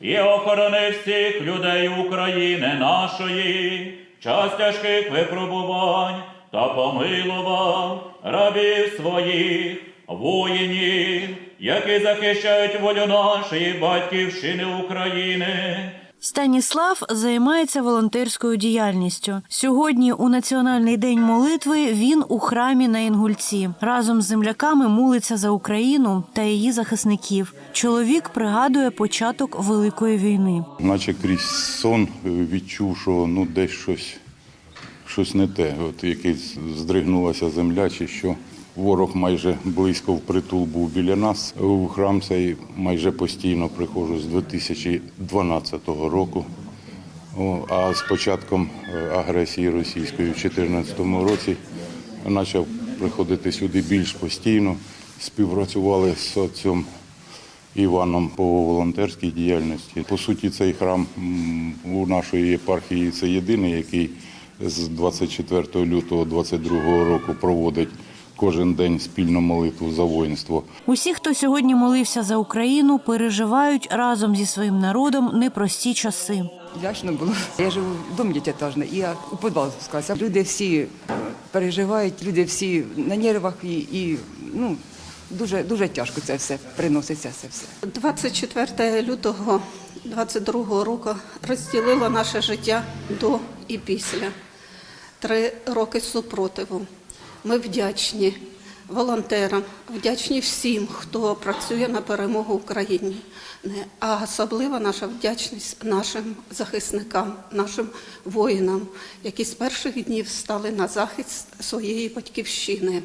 і охорони всіх людей України нашої, час тяжких випробувань та помилував рабів своїх, воїнів, які захищають волю нашої батьківщини України. Станіслав займається волонтерською діяльністю. Сьогодні, у Національний день молитви, він у храмі на Інгульці. Разом з земляками молиться за Україну та її захисників. Чоловік пригадує початок Великої війни. Наче крізь сон відчув, що ну десь щось, щось не те. От якийсь здригнулася земля, чи що. Ворог майже близько впритул був біля нас. У храм цей майже постійно приходжу з 2012 року. А з початком е, агресії російської в 2014 році почав приходити сюди більш постійно. Співпрацювали з отцем Іваном по волонтерській діяльності. По суті, цей храм у нашої єпархії це єдиний, який з 24 лютого 2022 року проводить кожен день спільну молитву за воїнство. Усі, хто сьогодні молився за Україну, переживають разом зі своїм народом непрості часи. Лячно було. Я живу в домі дитятажний, і я у підвал спускалася. Люди всі переживають, люди всі на нервах і, і ну, дуже, дуже тяжко це все приноситься. Це все. 24 лютого 22 року розділило наше життя до і після. Три роки супротиву. Ми вдячні волонтерам, вдячні всім, хто працює на перемогу Україні. А особлива наша вдячність нашим захисникам, нашим воїнам, які з перших днів стали на захист своєї батьківщини.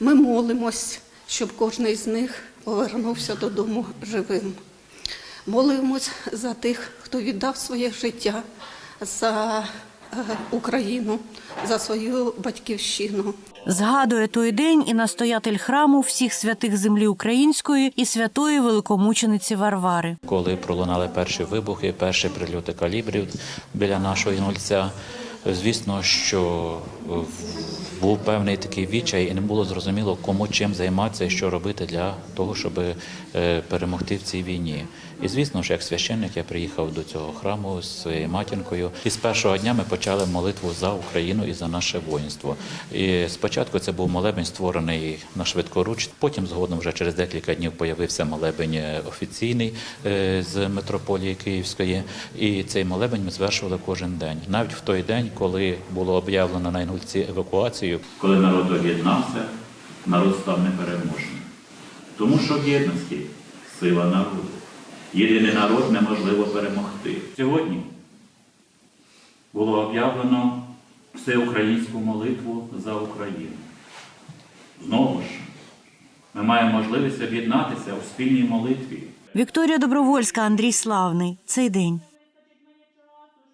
Ми молимось, щоб кожен з них повернувся додому живим. Молимось за тих, хто віддав своє життя за Україну, за свою батьківщину. Згадує той день і настоятель храму всіх святих землі української і святої великомучениці Варвари. Коли пролунали перші вибухи, перші прильоти калібрів біля нашого інгульця, звісно, що був певний такий відчай, і не було зрозуміло, кому чим займатися і що робити для того, щоб е, перемогти в цій війні. І звісно ж, як священник, я приїхав до цього храму з своєю матінкою. І з першого дня ми почали молитву за Україну і за наше воїнство. І спочатку це був молебень, створений на швидкоруч. Потім, згодом, вже через декілька днів появився молебень е, офіційний е, з митрополії Київської. І цей молебень ми звершували кожен день, навіть в той день, коли було об'явлено на Інгульці евакуацію. Коли народ об'єднався, народ став непереможним. Тому що в єдності сила народу. Єдиний народ неможливо перемогти. Сьогодні було об'явлено всеукраїнську молитву за Україну. Знову ж, ми маємо можливість об'єднатися у спільній молитві. Вікторія Добровольська, Андрій Славний. Цей день.